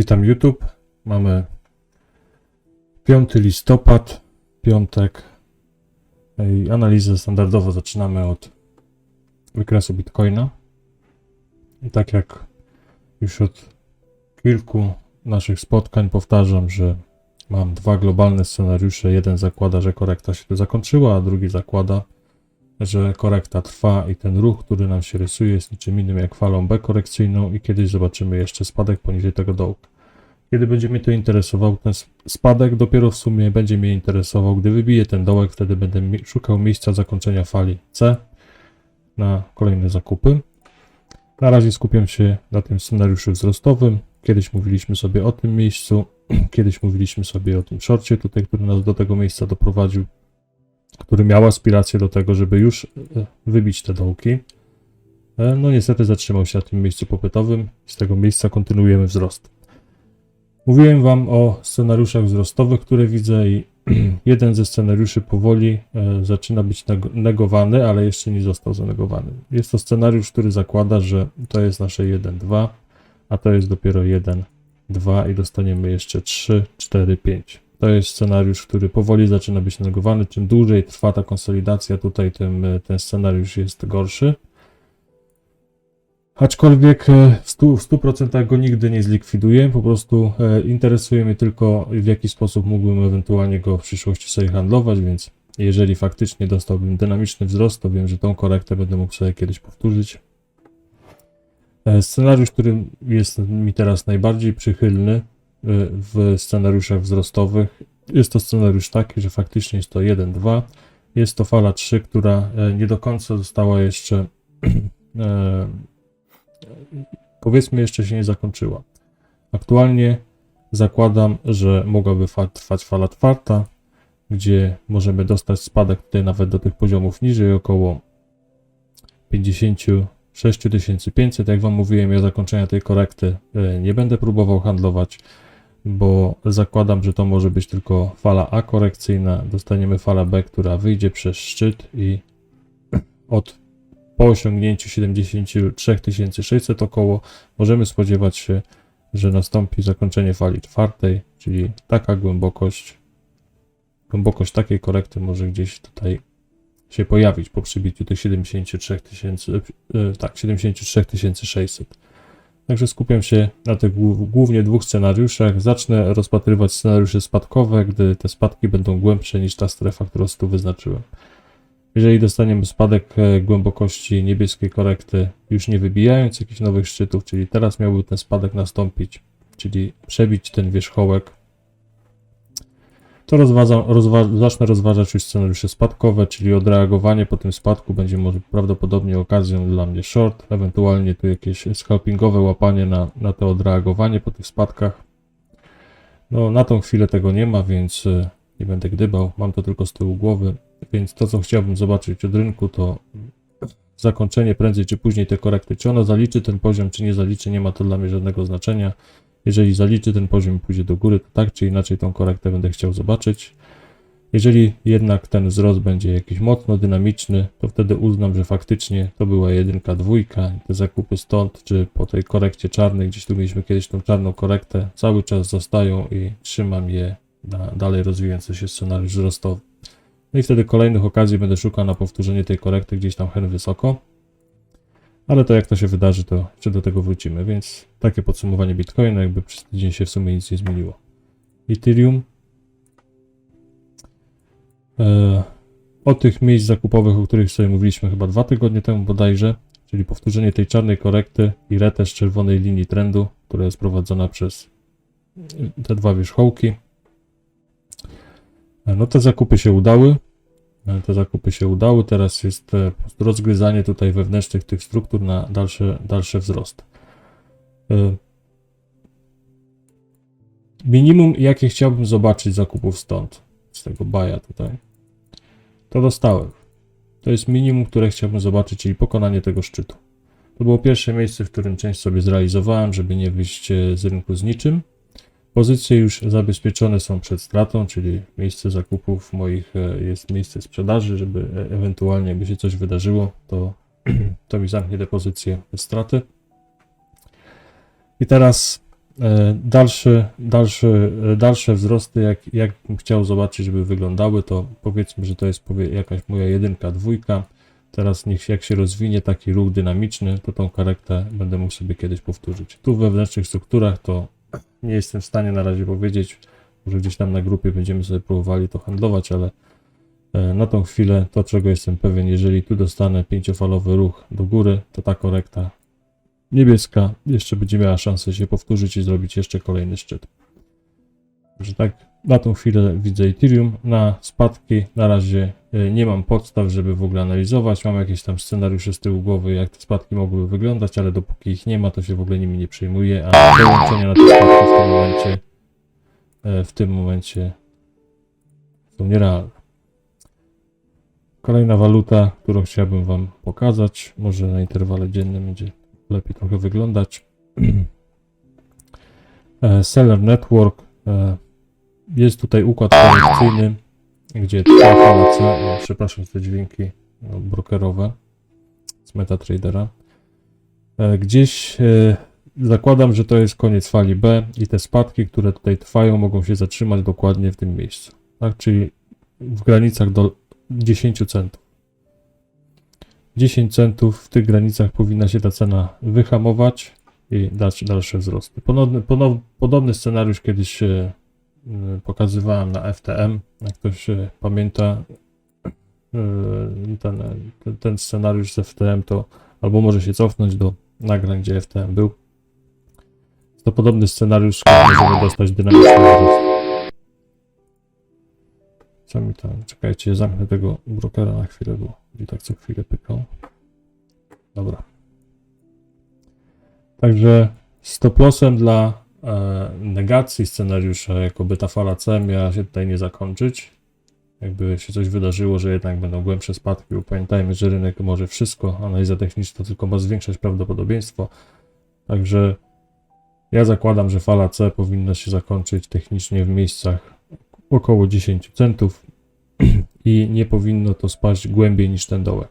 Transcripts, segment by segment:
Witam YouTube. Mamy 5 listopad, piątek. I analizę standardowo zaczynamy od wykresu Bitcoina. I tak jak już od kilku naszych spotkań powtarzam, że mam dwa globalne scenariusze. Jeden zakłada, że korekta się tu zakończyła, a drugi zakłada, że korekta trwa i ten ruch, który nam się rysuje, jest niczym innym jak falą B korekcyjną i kiedyś zobaczymy jeszcze spadek poniżej tego dołka. Kiedy będzie mnie to interesował, ten spadek dopiero w sumie będzie mnie interesował, gdy wybiję ten dołek, wtedy będę szukał miejsca zakończenia fali C na kolejne zakupy. Na razie skupiam się na tym scenariuszu wzrostowym. Kiedyś mówiliśmy sobie o tym miejscu, kiedyś mówiliśmy sobie o tym szorcie tutaj, który nas do tego miejsca doprowadził który miał aspiracje do tego, żeby już e, wybić te dołki. E, No niestety zatrzymał się na tym miejscu popytowym. Z tego miejsca kontynuujemy wzrost. Mówiłem Wam o scenariuszach wzrostowych, które widzę i jeden ze scenariuszy powoli e, zaczyna być neg- negowany, ale jeszcze nie został zanegowany. Jest to scenariusz, który zakłada, że to jest nasze 1-2, a to jest dopiero 1-2 i dostaniemy jeszcze 3, 4, 5. To jest scenariusz, który powoli zaczyna być negowany. Czym dłużej trwa ta konsolidacja tutaj, tym e, ten scenariusz jest gorszy. Aczkolwiek e, w 100%, w 100% go nigdy nie zlikwiduję, po prostu e, interesuje mnie tylko w jaki sposób mógłbym ewentualnie go w przyszłości sobie handlować, więc jeżeli faktycznie dostałbym dynamiczny wzrost, to wiem, że tą korektę będę mógł sobie kiedyś powtórzyć. E, Scenariusz, który jest mi teraz najbardziej przychylny w scenariuszach wzrostowych, jest to scenariusz taki, że faktycznie jest to 1-2. Jest to fala 3, która nie do końca została jeszcze powiedzmy jeszcze się nie zakończyła. Aktualnie zakładam, że mogłaby trwać fala czwarta, gdzie możemy dostać spadek tutaj nawet do tych poziomów niżej, około 56 500. Jak Wam mówiłem, ja zakończenia tej korekty e, nie będę próbował handlować, bo zakładam, że to może być tylko fala A korekcyjna. Dostaniemy falę B, która wyjdzie przez szczyt i od po osiągnięciu 73 600 około możemy spodziewać się, że nastąpi zakończenie fali czwartej, czyli taka głębokość, głębokość takiej korekty może gdzieś tutaj się pojawić po przybiciu tych 73 tysięcy, e, tak, 73 600. Także skupiam się na tych głów- głównie dwóch scenariuszach. Zacznę rozpatrywać scenariusze spadkowe, gdy te spadki będą głębsze niż ta strefa, którą tu wyznaczyłem. Jeżeli dostaniemy spadek e, głębokości niebieskiej korekty, już nie wybijając jakichś nowych szczytów, czyli teraz miałby ten spadek nastąpić, czyli przebić ten wierzchołek, to rozwa- zacznę rozważać już scenariusze spadkowe, czyli odreagowanie po tym spadku będzie może prawdopodobnie okazją dla mnie short, ewentualnie tu jakieś scalpingowe łapanie na, na to odreagowanie po tych spadkach. No, na tą chwilę tego nie ma, więc e, nie będę gdybał, mam to tylko z tyłu głowy. Więc to, co chciałbym zobaczyć od rynku, to zakończenie prędzej czy później tej korekty. Czy ono zaliczy ten poziom, czy nie zaliczy, nie ma to dla mnie żadnego znaczenia. Jeżeli zaliczy ten poziom i pójdzie do góry, to tak czy inaczej tą korektę będę chciał zobaczyć. Jeżeli jednak ten wzrost będzie jakiś mocno dynamiczny, to wtedy uznam, że faktycznie to była jedynka, dwójka i te zakupy stąd, czy po tej korekcie czarnej, gdzieś tu mieliśmy kiedyś tą czarną korektę, cały czas zostają i trzymam je na dalej rozwijający się scenariusz wzrostowy. No i wtedy kolejnych okazji będę szukał na powtórzenie tej korekty gdzieś tam hen wysoko. Ale to jak to się wydarzy, to jeszcze do tego wrócimy. Więc takie podsumowanie Bitcoina, jakby przez tydzień się w sumie nic nie zmieniło. Ethereum. E, o tych miejsc zakupowych, o których sobie mówiliśmy chyba dwa tygodnie temu bodajże, czyli powtórzenie tej czarnej korekty i retest czerwonej linii trendu, która jest prowadzona przez te dwa wierzchołki. E, No te zakupy się udały. E, Te zakupy się udały. Teraz jest e, rozgryzanie tutaj wewnętrznych tych struktur na dalsze, dalsze wzrost. Minimum, jakie chciałbym zobaczyć zakupów stąd, z tego baja tutaj, to dostałem. To jest minimum, które chciałbym zobaczyć, czyli pokonanie tego szczytu. To było pierwsze miejsce, w którym część sobie zrealizowałem, żeby nie wyjść z rynku z niczym. Pozycje już zabezpieczone są przed stratą, czyli miejsce zakupów moich e, jest miejsce sprzedaży, żeby e- ewentualnie jakby się coś wydarzyło, to, to mi zamknie te pozycje straty. I teraz Dalszy, dalszy, e, dalsze wzrosty, jak, jak bym chciał zobaczyć, żeby wyglądały, to powiedzmy, że to jest jakaś moja jedynka, dwójka. Teraz niech jak się rozwinie taki ruch dynamiczny, to tą korektę będę mógł sobie kiedyś powtórzyć. Tu wewnętrznych strukturach to nie jestem w stanie na razie powiedzieć, może gdzieś tam na grupie będziemy sobie próbowali to handlować, ale e, na tą chwilę to, czego jestem pewien, jeżeli tu dostanę pięciofalowy ruch do góry, to ta korekta niebieska jeszcze będzie miała szansę się powtórzyć i zrobić jeszcze kolejny szczyt. Także tak, na tą chwilę widzę Ethereum. Na spadki na razie nie mam podstaw, żeby w ogóle analizować. Mam jakieś tam scenariusze z tyłu głowy, jak te spadki mogłyby wyglądać, ale dopóki ich nie ma, to się w ogóle nimi nie przejmuję, a dołączenia na te spadki w tym momencie e, w tym momencie są nierealne. Kolejna waluta, którą chciałbym Wam pokazać, może na interwale dziennym będzie lepiej trochę wyglądać. E, Seller Network. e, Jest tutaj układ korekcyjny, gdzie o, przepraszam za te dźwięki brokerowe z MetaTradera. E, Gdzieś e, zakładam, że to jest koniec fali B i te spadki, które tutaj trwają, mogą się zatrzymać dokładnie w tym miejscu. Tak, czyli w granicach do 10 centów. 10 centów w tych granicach powinna się ta cena wyhamować i dać dalsze wzrosty. Podobny scenariusz kiedyś e, pokazywałem na FTM. Jak ktoś e, pamięta y, ten, ten, scenariusz z FTM, to albo może się cofnąć do nagrań, gdzie FTM był. To podobny scenariusz, możemy dostać dynamiczny wzrost. Co mi tam? Czekajcie, zamknę tego brokera na chwilę, bo i tak co chwilę pykał. Dobra. Także stop lossem dla negacji scenariusza, jakoby ta fala C miała się tutaj nie zakończyć. Jakby się coś wydarzyło, że jednak będą głębsze spadki, bo pamiętajmy, że rynek może wszystko, analiza techniczna tylko ma zwiększać prawdopodobieństwo. Także ja zakładam, że fala C powinna się zakończyć technicznie w miejscach około 10 centów i nie powinno to spaść głębiej niż ten dołek.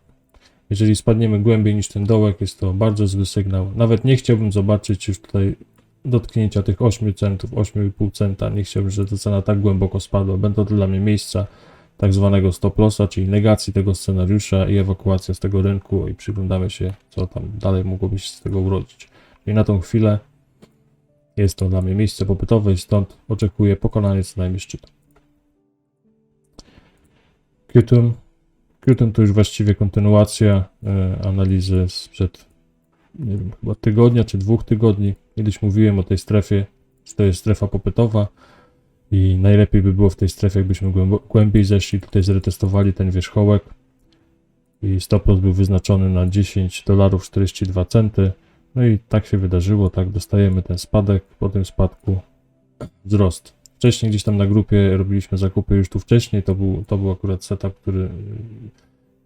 Jeżeli spadniemy głębiej niż ten dołek, jest to bardzo zły sygnał. Nawet nie chciałbym zobaczyć już tutaj dotknięcia tych 8 centów, 8,5 centa. Nie chciałbym, żeby ta cena tak głęboko spadła. Będą to dla mnie miejsca tak zwanego stop lossa, czyli negacji tego scenariusza i ewakuacja z tego rynku i przyglądamy się, co tam dalej mogłoby się z tego urodzić. I na tą chwilę jest to dla mnie miejsce popytowe i stąd oczekuję pokonania co najmniej szczytu. Qtum. Qtum to już właściwie kontynuacja e, analizy sprzed nie wiem, chyba tygodnia czy dwóch tygodni. Kiedyś mówiłem o tej strefie, że to jest strefa popytowa i najlepiej by było w tej strefie, jakbyśmy głębiej zeszli, tutaj zretestowali ten wierzchołek i stop loss był wyznaczony na 10 dolarów 42 centy. No i tak się wydarzyło, tak dostajemy ten spadek, po tym spadku wzrost. Wcześniej gdzieś tam na grupie robiliśmy zakupy już tu wcześniej, to był, to był akurat setup, który,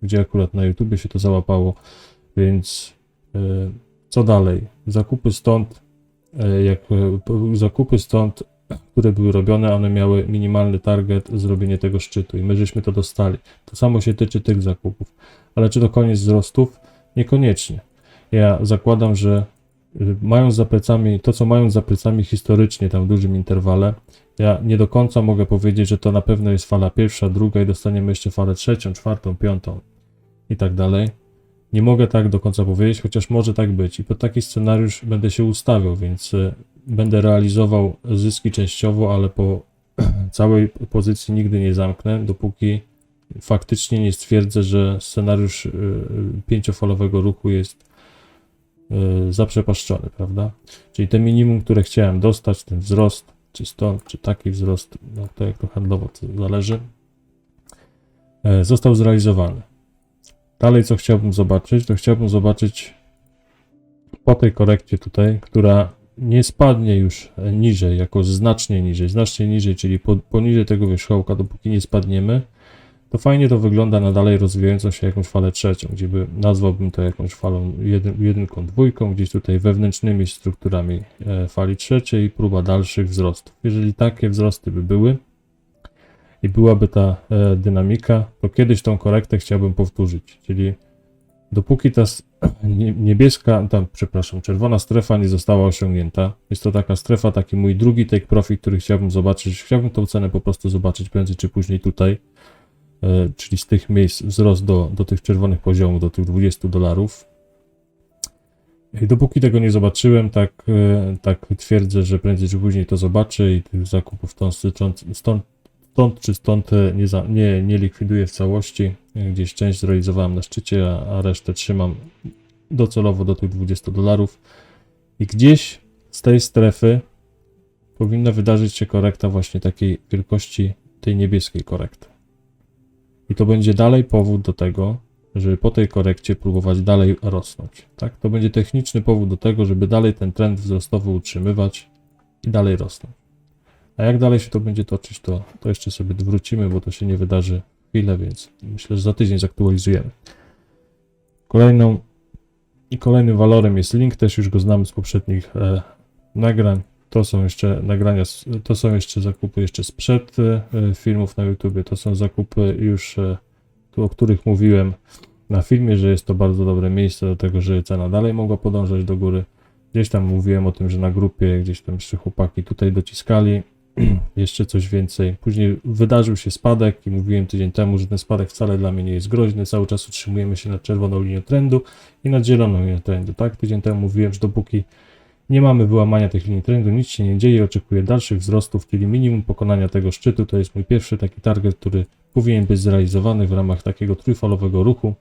gdzie akurat na YouTubie się to załapało, więc y, co dalej? Zakupy stąd, jak y, po- zakupy stąd, które były robione, one miały minimalny target zrobienie tego szczytu i my żeśmy to dostali. To samo się tyczy tych zakupów. Ale czy to koniec wzrostów? Niekoniecznie. Ja zakładam, że mając za plecami to, co mają za plecami historycznie, tam w dużym interwale, ja nie do końca mogę powiedzieć, że to na pewno jest fala pierwsza, druga i dostaniemy jeszcze falę trzecią, czwartą, piątą i tak dalej. Nie mogę tak do końca powiedzieć, chociaż może tak być. I pod taki scenariusz będę się ustawiał, więc y, będę realizował zyski częściowo, ale po całej pozycji nigdy nie zamknę, dopóki faktycznie nie stwierdzę, że scenariusz y, y, pięciofalowego ruchu jest zaprzepaszczony, prawda? Czyli te minimum, które chciałem dostać, ten wzrost, czy stąd, czy taki wzrost, no to jak to handlowo, zależy, e, został zrealizowany. Dalej, co chciałbym zobaczyć, to chciałbym zobaczyć po tej korekcie tutaj, która nie spadnie już niżej, jako znacznie niżej, znacznie niżej, czyli po, poniżej tego wierzchołka, dopóki nie spadniemy, to fajnie to wygląda na dalej rozwijającą się jakąś falę trzecią, gdzie by nazwałbym to jakąś falą jedyn, jedynką, dwójką, gdzieś tutaj wewnętrznymi strukturami e, fali trzeciej, próba dalszych wzrostów. Jeżeli takie wzrosty by były i byłaby ta e, dynamika, to kiedyś tą korektę chciałbym powtórzyć, czyli dopóki ta, niebieska, tam, przepraszam, czerwona strefa nie została osiągnięta. Jest to taka strefa, taki mój drugi take profit, który chciałbym zobaczyć. Chciałbym tą cenę po prostu zobaczyć prędzej czy później tutaj, e, czyli z tych miejsc wzrost do, do tych czerwonych poziomów, do tych 20 dolarów. I dopóki tego nie zobaczyłem, tak, e, tak twierdzę, że prędzej czy później to zobaczę i tych zakupów stąd, stąd, stąd, czy stąd e, nie, za, nie, nie likwiduję w całości. E, Gdzieś część zrealizowałem na szczycie, a, a resztę trzymam docelowo do tych 20 dolarów. I gdzieś z tej strefy powinna wydarzyć się korekta właśnie takiej wielkości tej niebieskiej korekty. I to będzie dalej powód do tego, żeby po tej korekcie próbować dalej rosnąć. Tak? To będzie techniczny powód do tego, żeby dalej ten trend wzrostowy utrzymywać i dalej rosnąć. A jak dalej się to będzie toczyć, to, to jeszcze sobie wrócimy, bo to się nie wydarzy chwilę, więc myślę, że za tydzień zaktualizujemy. Kolejną i kolejnym walorem jest link, też już go znamy z poprzednich e, nagrań. To są jeszcze nagrania, to są jeszcze zakupy jeszcze sprzed e, filmów na YouTube, to są zakupy już, e, tu, o których mówiłem na filmie, że jest to bardzo dobre miejsce do tego, że cena dalej mogła podążać do góry. Gdzieś tam mówiłem o tym, że na grupie gdzieś tam jeszcze chłopaki tutaj dociskali, jeszcze coś więcej. Później wydarzył się spadek i mówiłem tydzień temu, że ten spadek wcale dla mnie nie jest groźny. Cały czas utrzymujemy się nad czerwoną linią trendu i nad zieloną linią trendu. Tak, tydzień temu mówiłem, że dopóki nie mamy wyłamania tych linii trendu, nic się nie dzieje, oczekuję dalszych wzrostów, czyli minimum pokonania tego szczytu. To jest mój pierwszy taki target, który powinien być zrealizowany w ramach takiego trójfalowego ruchu.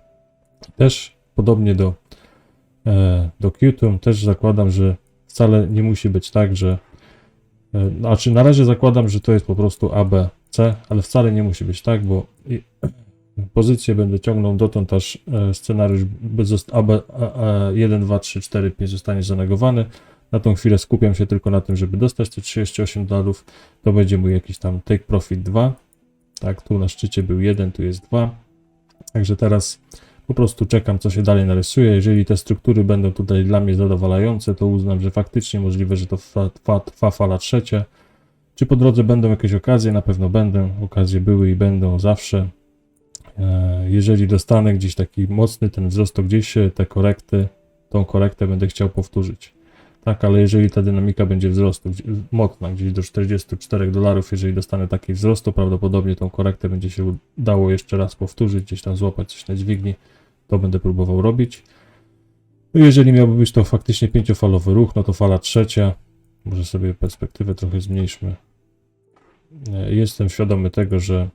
Też podobnie do, e, do Qtum, też zakładam, że wcale nie musi być tak, że Znaczy, na razie zakładam, że to jest po prostu A, B, C, ale wcale nie musi być tak, bo pozycję będę ciągnął dotąd, aż e, scenariusz by zost- A, B, A, A, 1, 2, 3, 4, 5 zostanie zanegowany. Na tą chwilę skupiam się tylko na tym, żeby dostać te 38 dolarów. To będzie mój jakiś tam take profit 2. Tak, tu na szczycie był 1, tu jest 2. Także teraz po prostu czekam, co się dalej narysuje. Jeżeli te struktury będą tutaj dla mnie zadowalające, to uznam, że faktycznie możliwe, że to trwa, fala trzecia. Czy po drodze będą jakieś okazje? Na pewno będą. Okazje były i będą zawsze. E, Jeżeli dostanę gdzieś taki mocny ten wzrost, to gdzieś te korekty, tą korektę będę chciał powtórzyć. Tak, ale jeżeli ta dynamika będzie wzrostu mocna, gdzieś do 44 dolarów, jeżeli dostanę taki wzrost, to prawdopodobnie tą korektę będzie się udało jeszcze raz powtórzyć, gdzieś tam złapać coś na dźwigni, to będę próbował robić. No jeżeli miałby być to faktycznie pięciofalowy ruch, no to fala trzecia, może sobie perspektywę trochę zmniejszmy. E, Jestem świadomy tego, że,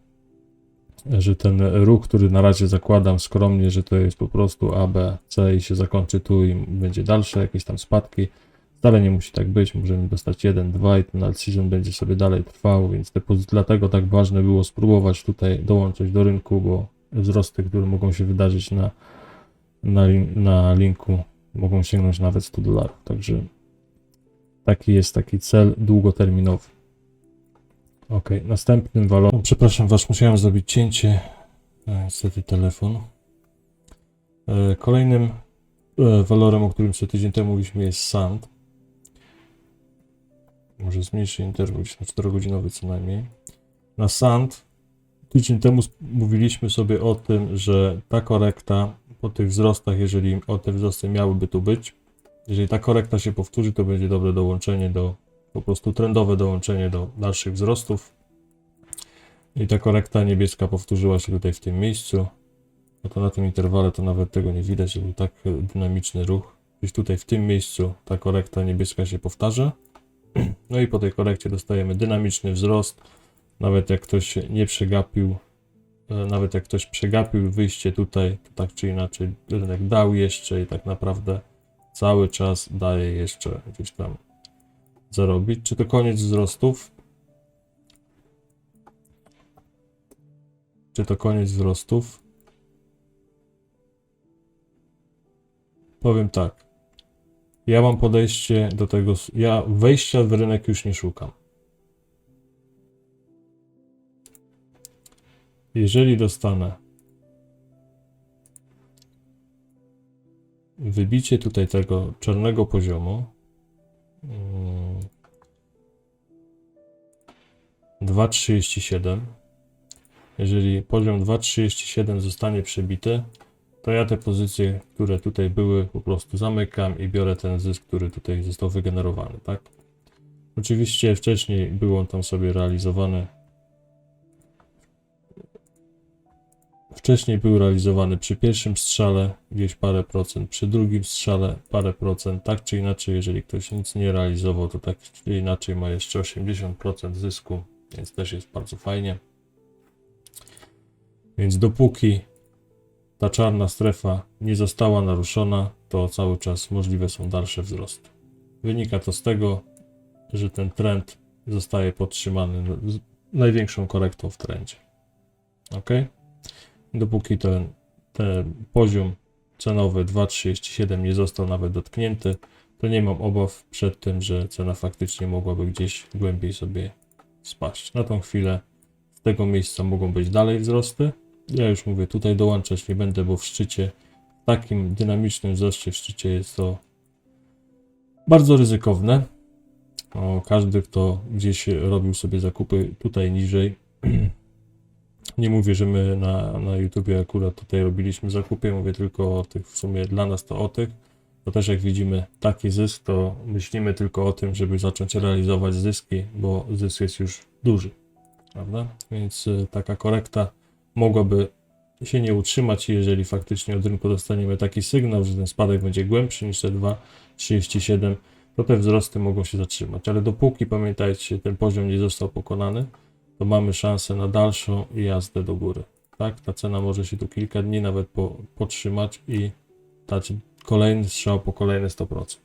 że ten ruch, który na razie zakładam skromnie, że to jest po prostu A, B, C i się zakończy tu i będzie dalsze jakieś tam spadki. Wcale nie musi tak być, możemy dostać 1, 2 i ten alt season będzie sobie dalej trwał, więc te dlatego tak ważne było spróbować tutaj dołączyć do rynku, bo wzrosty, które mogą się wydarzyć na, na, na linku, mogą sięgnąć nawet 100 dolarów. Także taki jest taki cel długoterminowy. Ok, następnym walorem. Przepraszam Was, musiałem zrobić cięcie. E, Niestety telefon. E, Kolejnym e, walorem, o którym sobie tydzień temu mówiliśmy, jest SAND. Może zmniejszy interwał gdzieś na 4-godzinowy co najmniej. Na SAND tydzień temu mówiliśmy sobie o tym, że ta korekta po tych wzrostach, jeżeli o te wzrosty miałyby tu być, jeżeli ta korekta się powtórzy, to będzie dobre dołączenie do, po prostu trendowe dołączenie do dalszych wzrostów. I ta korekta niebieska powtórzyła się tutaj w tym miejscu. No to na tym interwale to nawet tego nie widać, był tak dynamiczny ruch. Gdzieś tutaj w tym miejscu ta korekta niebieska się powtarza. No i po tej korekcie dostajemy dynamiczny wzrost. Nawet jak ktoś nie przegapił, e, nawet jak ktoś przegapił wyjście tutaj, to tak czy inaczej rynek dał jeszcze i tak naprawdę cały czas daje jeszcze gdzieś tam zarobić. Czy to koniec wzrostów? Czy to koniec wzrostów? Powiem tak. Ja mam podejście do tego. Ja wejścia w rynek już nie szukam. Jeżeli dostanę wybicie tutaj tego czarnego poziomu mm, 2,37 jeżeli poziom 2,37 zostanie przebity to ja te pozycje, które tutaj były, po prostu zamykam i biorę ten zysk, który tutaj został wygenerowany, tak? Oczywiście wcześniej był on tam sobie realizowany. Wcześniej był realizowany przy pierwszym strzale gdzieś parę procent, przy drugim strzale parę procent. Tak czy inaczej, jeżeli ktoś nic nie realizował, to tak czy inaczej ma jeszcze 80% zysku, więc też jest bardzo fajnie. Więc dopóki ta czarna strefa nie została naruszona, to cały czas możliwe są dalsze wzrosty. Wynika to z tego, że ten trend zostaje podtrzymany największą korektą w trendzie. Ok? Dopóki ten, ten poziom cenowy 2,37 nie został nawet dotknięty, to nie mam obaw przed tym, że cena faktycznie mogłaby gdzieś głębiej sobie spaść. Na tą chwilę z tego miejsca mogą być dalej wzrosty. Ja już mówię, tutaj dołączać nie będę, bo w szczycie, w takim dynamicznym wzroście w szczycie jest to bardzo ryzykowne. O, każdy, kto gdzieś robił sobie zakupy tutaj niżej, nie mówię, że my na, na YouTubie akurat tutaj robiliśmy zakupy, mówię tylko o tych, w sumie dla nas to o tych, to też jak widzimy taki zysk, to myślimy tylko o tym, żeby zacząć realizować zyski, bo zysk jest już duży, prawda? Więc y, taka korekta mogłaby się nie utrzymać, jeżeli faktycznie od rynku dostaniemy taki sygnał, że ten spadek będzie głębszy niż te 2,37, to te wzrosty mogą się zatrzymać. Ale dopóki, pamiętajcie, ten poziom nie został pokonany, to mamy szansę na dalszą jazdę do góry. Tak, ta cena może się tu kilka dni nawet po, podtrzymać i dać kolejny strzał po kolejne 100%.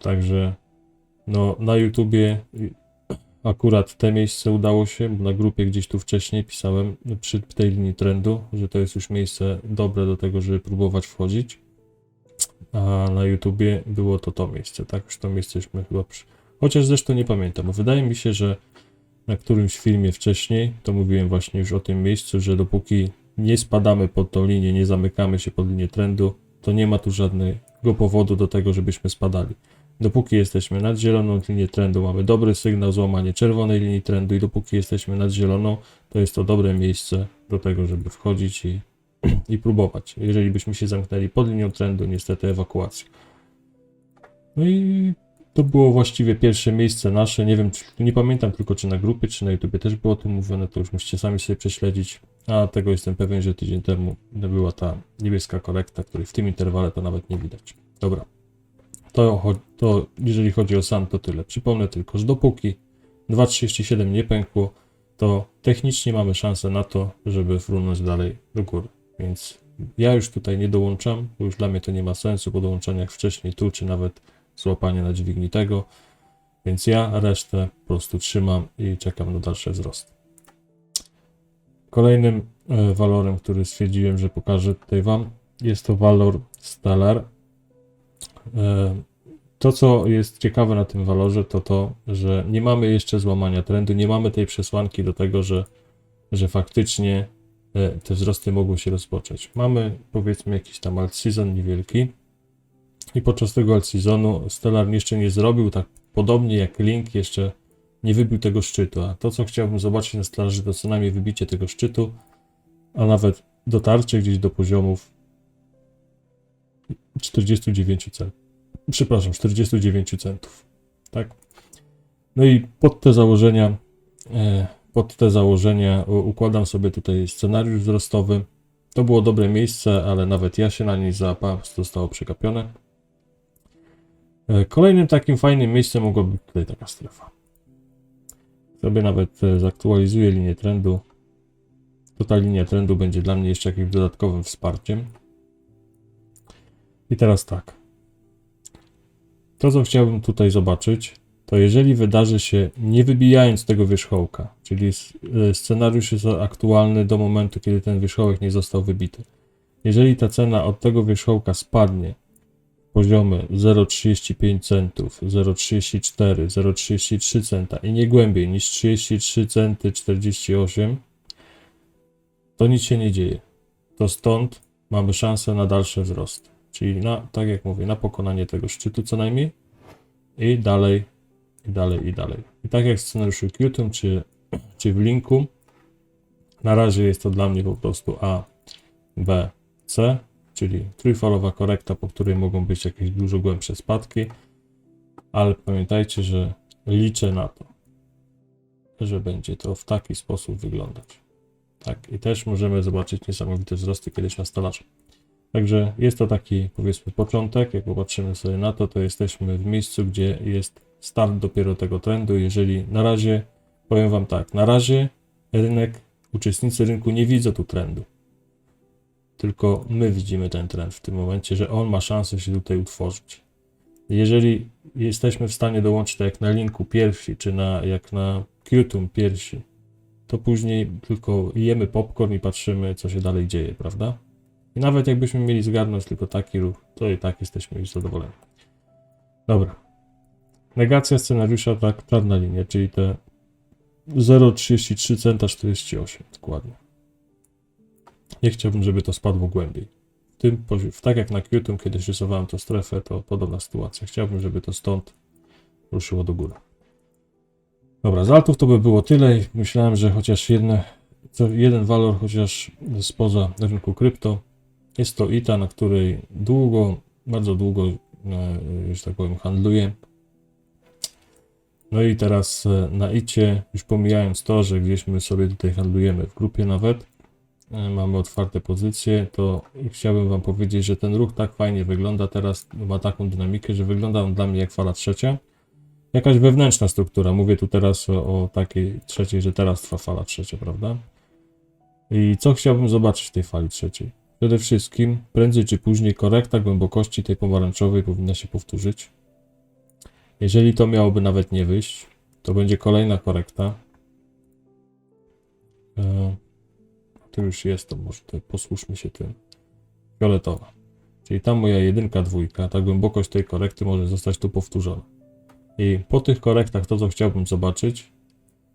Także no, na YouTubie akurat te miejsce udało się, bo na grupie gdzieś tu wcześniej pisałem przy tej linii trendu, że to jest już miejsce dobre do tego, żeby próbować wchodzić. A na YouTubie było to to miejsce, tak? Już to miejsceśmy chyba przy... Chociaż zresztą nie pamiętam, bo wydaje mi się, że na którymś filmie wcześniej, to mówiłem właśnie już o tym miejscu, że dopóki nie spadamy pod tą linię, nie zamykamy się pod linię trendu, to nie ma tu żadnego powodu do tego, żebyśmy spadali. Dopóki jesteśmy nad zieloną linię trendu, mamy dobry sygnał złamanie czerwonej linii trendu i dopóki jesteśmy nad zieloną, to jest to dobre miejsce do tego, żeby wchodzić i, i próbować. Jeżeli byśmy się zamknęli pod linią trendu, niestety ewakuacja. No i to było właściwie pierwsze miejsce nasze. Nie wiem, czy, nie pamiętam tylko, czy na grupie, czy na YouTubie też było o tym mówione, to już musicie sami sobie prześledzić. A tego jestem pewien, że tydzień temu była ta niebieska korekta, której w tym interwale to nawet nie widać. Dobra. To, to jeżeli chodzi o SAN, to tyle. Przypomnę tylko, że dopóki 2.37 nie pękło, to technicznie mamy szansę na to, żeby frunąć dalej do góry. Więc ja już tutaj nie dołączam, bo już dla mnie to nie ma sensu po dołączaniach wcześniej tu, czy nawet złapanie na dźwigni tego. Więc ja resztę po prostu trzymam i czekam na dalsze wzrosty. Kolejnym e, walorem, który stwierdziłem, że pokażę tutaj Wam, jest to walor Stellar. E, To, co jest ciekawe na tym walorze, to to, że nie mamy jeszcze złamania trendu, nie mamy tej przesłanki do tego, że, że faktycznie e, te wzrosty mogą się rozpocząć. Mamy powiedzmy jakiś tam alt season niewielki i podczas tego alt seasonu Stellar jeszcze nie zrobił tak podobnie jak Link jeszcze nie wybił tego szczytu, a to co chciałbym zobaczyć na Stellarze to co najmniej wybicie tego szczytu, a nawet dotarcie gdzieś do poziomów 49 centów. Przepraszam, 49 centów. Tak. No i pod te założenia, e, pod te założenia układam sobie tutaj scenariusz wzrostowy. To było dobre miejsce, ale nawet ja się na niej załapałem, zostało przegapione. E, Kolejnym takim fajnym miejscem mogła być tutaj taka strefa. Sobie nawet e, zaktualizuję linię trendu. To ta linia trendu będzie dla mnie jeszcze jakimś dodatkowym wsparciem. I teraz tak. To, co chciałbym tutaj zobaczyć, to jeżeli wydarzy się nie wybijając tego wierzchołka, czyli y, scenariusz jest aktualny do momentu, kiedy ten wierzchołek nie został wybity. Jeżeli ta cena od tego wierzchołka spadnie poziomy 0,35 centów, 0,34, 0,33 centa i nie głębiej niż 33 centy 48, to nic się nie dzieje. To stąd mamy szansę na dalsze wzrosty. Czyli na, tak jak mówię, na pokonanie tego szczytu co najmniej i dalej, i dalej, i dalej. I tak jak w scenariuszu Qtum czy, czy w linku, Na razie jest to dla mnie po prostu A, B, C, czyli trójfalowa korekta, po której mogą być jakieś dużo głębsze spadki, ale pamiętajcie, że liczę na to, że będzie to w taki sposób wyglądać. Tak, i też możemy zobaczyć niesamowite wzrosty kiedyś na stolarzach. Także jest to taki, powiedzmy, początek. Jak popatrzymy sobie na to, to jesteśmy w miejscu, gdzie jest start dopiero tego trendu. Jeżeli na razie, powiem Wam tak, na razie rynek, uczestnicy rynku nie widzą tu trendu. Tylko my widzimy ten trend w tym momencie, że on ma szansę się tutaj utworzyć. Jeżeli jesteśmy w stanie dołączyć tak jak na linku pierwsi, czy na, jak na Qtum pierwsi, to później tylko jemy popcorn i patrzymy, co się dalej dzieje, prawda? I nawet jakbyśmy mieli zgarnąć tylko taki ruch, to i tak jesteśmy już zadowoleni. Dobra. Negacja scenariusza, tak, czarna linia, czyli te 0,33 centa 48 dokładnie. Nie chciałbym, żeby to spadło głębiej. W tym, w tak jak na Qtum, kiedy rysowałem tą strefę, to podobna sytuacja. Chciałbym, żeby to stąd ruszyło do góry. Dobra, z altów to by było tyle myślałem, że chociaż jedne, jeden walor, chociaż spoza rynku krypto, jest to ITA, na której długo, bardzo długo, e, że tak powiem, handluję. No i teraz e, na ICie, już pomijając to, że gdzieś my sobie tutaj handlujemy w grupie nawet, e, mamy otwarte pozycje, to chciałbym Wam powiedzieć, że ten ruch tak fajnie wygląda teraz, ma taką dynamikę, że wygląda on dla mnie jak fala trzecia. Jakaś wewnętrzna struktura, mówię tu teraz o takiej trzeciej, że teraz trwa fala trzecia, prawda? I co chciałbym zobaczyć w tej fali trzeciej? Przede wszystkim, prędzej czy później, korekta głębokości tej pomarańczowej powinna się powtórzyć. Jeżeli to miałoby nawet nie wyjść, to będzie kolejna korekta. E, tu już jest, to może tutaj posłuszmy się tym. Fioletowa. Czyli ta moja jedynka, dwójka, ta głębokość tej korekty może zostać tu powtórzona. I po tych korektach to, co chciałbym zobaczyć,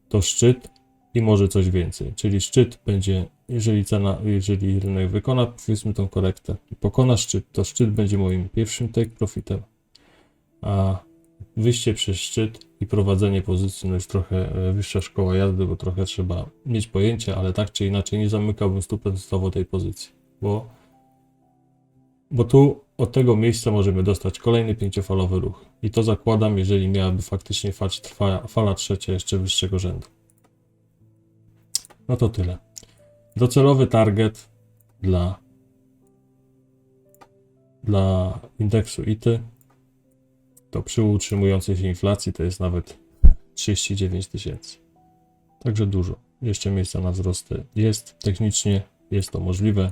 to szczyt i może coś więcej. Czyli szczyt będzie, jeżeli cena, jeżeli rynek wykona, powiedzmy tą korektę i pokona szczyt, to szczyt będzie moim pierwszym take profitem, a wyjście przez szczyt i prowadzenie pozycji, no już trochę e, wyższa szkoła jazdy, bo trochę trzeba mieć pojęcie, ale tak czy inaczej nie zamykałbym stuprocentowo tej pozycji, bo, bo tu od tego miejsca możemy dostać kolejny pięciofalowy ruch i to zakładam, jeżeli miałaby faktycznie fać trwa, fala trzecia jeszcze wyższego rzędu. No to tyle. Docelowy target dla, dla indeksu ITY to przy utrzymującej się inflacji to jest nawet 39 tysięcy. Także dużo. Jeszcze miejsca na wzrosty jest. Technicznie jest to możliwe.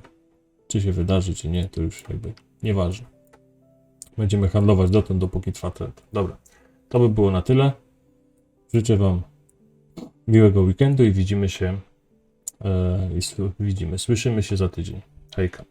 Czy się wydarzy, czy nie, to już jakby nieważne. Będziemy handlować dotąd, dopóki trwa trend. Dobra. To by było na tyle. Życzę Wam miłego weekendu i widzimy się i sły- widzimy, słyszymy się za tydzień. Hejka.